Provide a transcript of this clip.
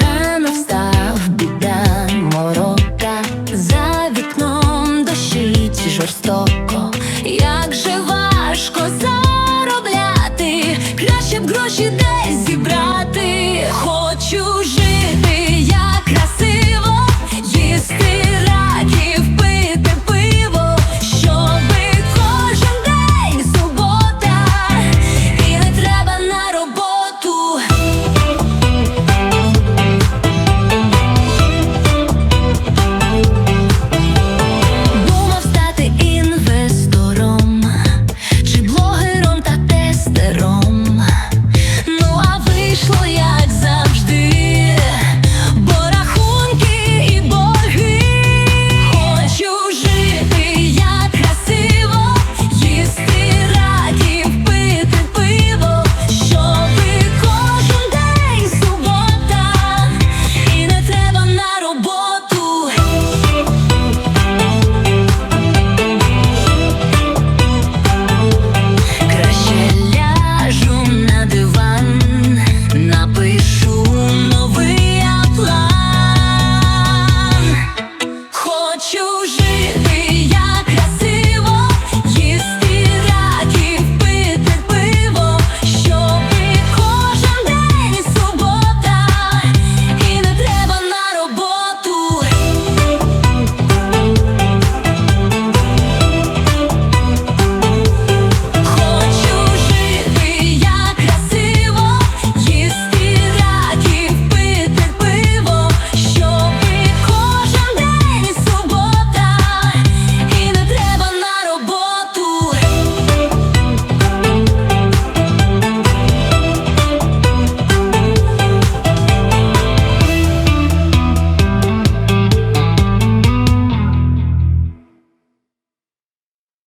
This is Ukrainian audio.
Рано встав, біда морока, за вікном дощить жорстоко, як же важко заробляти, краще б гроші десь.